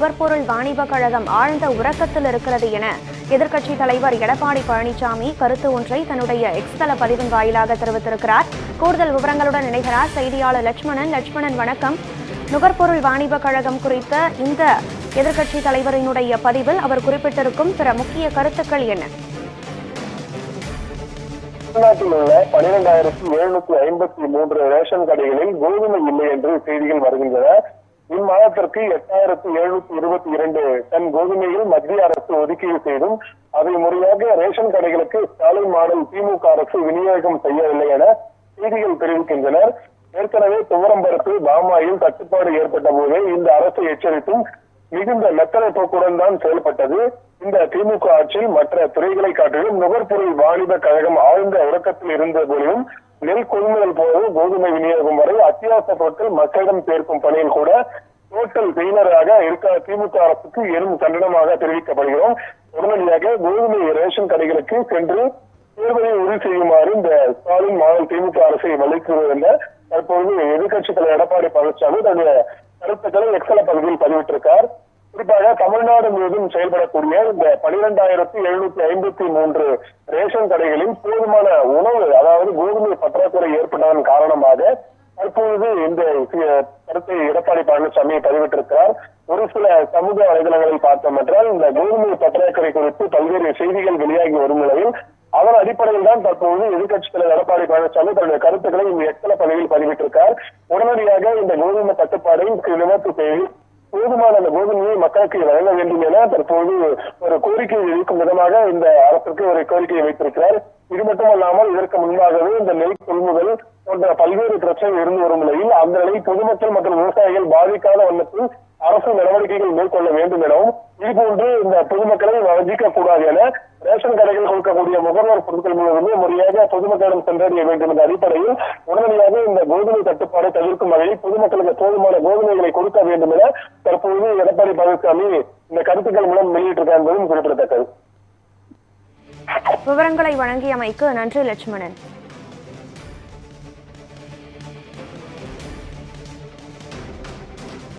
நுகர்பொருள் வாணிப கழகம் ஆழ்ந்த உறக்கத்தில் இருக்கிறது என எதிர்க்கட்சி தலைவர் எடப்பாடி பழனிசாமி கருத்து ஒன்றை தன்னுடைய எக்ஸ் தள பதிவின் வாயிலாக தெரிவித்திருக்கிறார். கூடுதல் விவரங்களுடன் இணைகிறார் செய்தியாளர் லட்சுமணன். லட்சுமணன் வணக்கம். நுகர்பொருள் வாணிப கழகம் குறித்த இந்த எதிர்க்கட்சி தலைவரினுடைய பதிவில் அவர் குறிப்பிட்டிருக்கும் பிற முக்கிய கருத்துக்கள் என்ன? தமிழ்நாட்டில் உள்ள பனிரெண்டாயிரத்தி எழுநூத்தி ஐம்பத்தி மூன்று ரேஷன் கடைகளில் கோதுமை இல்லை என்று செய்திகள் வருகின்றன. இம்மாதத்திற்கு எட்டாயிரத்தி எழுநூத்தி இருபத்தி இரண்டு டன் கோதுமையில் மத்திய அரசு ஒதுக்கீடு செய்தும் அதை முறையாக ரேஷன் கடைகளுக்கு ஸ்டாலின் மாடல் திமுக அரசு விநியோகம் செய்யவில்லை என செய்திகள் தெரிவிக்கின்றனர். ஏற்கனவே துவரம்பரத்து பாமாயில் தட்டுப்பாடு ஏற்பட்ட போதே இந்த அரசு எச்சரித்தும் மிகுந்த மெத்தனை போக்குடன் தான் செயல்பட்டது. இந்த திமுக ஆட்சியில் மற்ற துறைகளை காட்டிலும் நுகர்பொருள் வாணிப கழகம் ஆழ்ந்த உறக்கத்தில் இருந்த போதிலும் நெல் கொள்முதல் போது கோதுமை விநியோகம் வரை அத்தியாவசிய பொருட்கள் மக்களிடம் சேர்க்கும் பணியில் கூட டோட்டல் பெயினராக இருக்க திமுக அரசுக்கு எரும் கண்டனமாக தெரிவிக்கப்படுகிறோம். உடனடியாக கோதுமை ரேஷன் கடைகளுக்கு சென்று தேர்தலை உறுதி செய்யுமாறு இந்த ஸ்டாலின் மாநில திமுக அரசை வலியுறுத்துவது என தற்போது எதிர்க்கட்சித் தலைவர் எடப்பாடி பழனிசாமி தன்னுடைய கருத்துக்களை எக்ஸல பகுதியில் பதிவிட்டிருக்கார். குறிப்பாக தமிழ்நாடு முழுவதும் செயல்படக்கூடிய இந்த பனிரெண்டாயிரத்தி எழுநூத்தி ஐம்பத்தி மூன்று ரேஷன் கடைகளில் போதுமான உணவு அதாவது கோதுமை பற்றாக்குறை ஏற்பட்டதன் காரணமாக தற்பொழுது இந்த கருத்தை எடப்பாடி பழனிசாமி பதிவிட்டிருக்கிறார். ஒரு சில சமூக வலைதளங்களில் பார்த்தோம் என்றால் இந்த கோதுமை பற்றாக்குறை குறித்து பல்வேறு செய்திகள் வெளியாகி வரும் நிலையில் அதன் அடிப்படையில் தான் தற்போது எதிர்க்கட்சித் தலைவர் எடப்பாடி பழனிசாமி தன்னுடைய கருத்துக்களை இந்த எத்தனை பதவியில் பதிவிட்டிருக்கார். உடனடியாக இந்த கோதுமை தட்டுப்பாடை நிவர்த்தி செய்து போதுமான அந்த கோதுமையை மக்களுக்கு வழங்க வேண்டும் என தற்போது ஒரு கோரிக்கை இருக்கும் விதமாக இந்த அரசுக்கு ஒரு கோரிக்கையை வைத்திருக்கிறார். இது மட்டுமல்லாமல் இதற்கு முன்பாகவே இந்த நெல் கொள்முதல் போன்ற பல்வேறு பிரச்சனைகள் இருந்து வரும் நிலையில் அந்த நிலை பொதுமக்கள் மற்றும் விவசாயிகள் பாதிக்காத வண்ணத்தில் அரசு நடவடிக்கைகள் மேற்கொள்ள வேண்டும் எனவும் இதுபோன்று இந்த பொதுமக்களை வஞ்சிக்க கூடாது என ரேஷன் கடைகள் கொடுக்கக்கூடிய முகர்வோர் பொருட்கள் முழுவதுமே முறையாக பொதுமக்களிடம் சென்றடைய வேண்டும் என்ற அடிப்படையில் உடனடியாக இந்த கோதுமை தட்டுப்பாடை தவிர்க்கும் வகையில் பொதுமக்களுக்கு போதுமான கோதுமைகளை கொடுக்க வேண்டும் என தற்போது எடப்பாடி பழனிசாமி இந்த கருத்துக்கள் மூலம் வெளியிட்டிருக்கார் என்பதும் குறிப்பிடத்தக்கது. விவரங்களை வழங்கியமைக்கு நன்றி லட்சுமணன்.